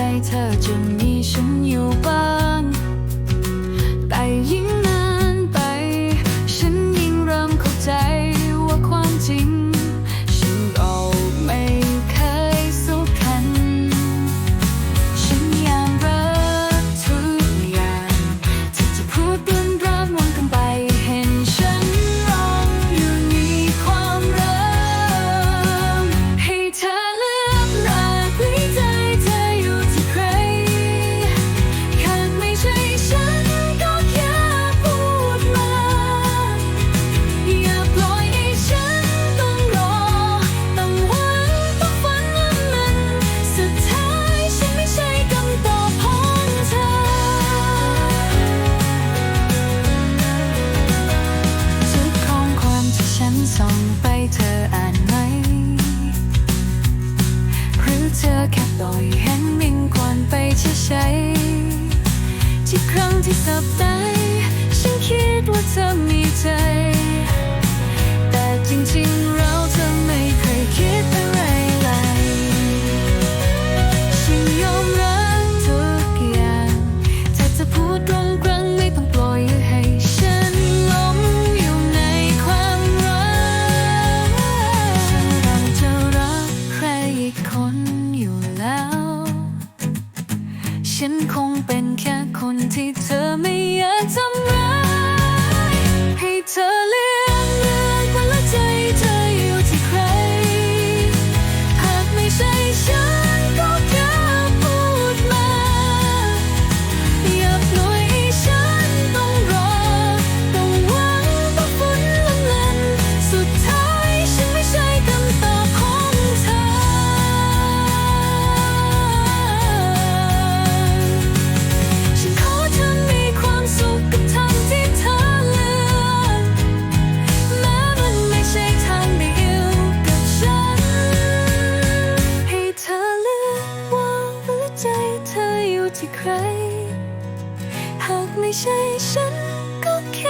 在侧着。 เธอแค่ปล่อยแห็งมิ่งควันไปเฉยๆที่ครั้งที่สับไตฉันคิดว่าเธอมีใจ แต่จริงๆ ฉันคงเป็นแค่คนที่เธอ ใช่ฉันก็แค่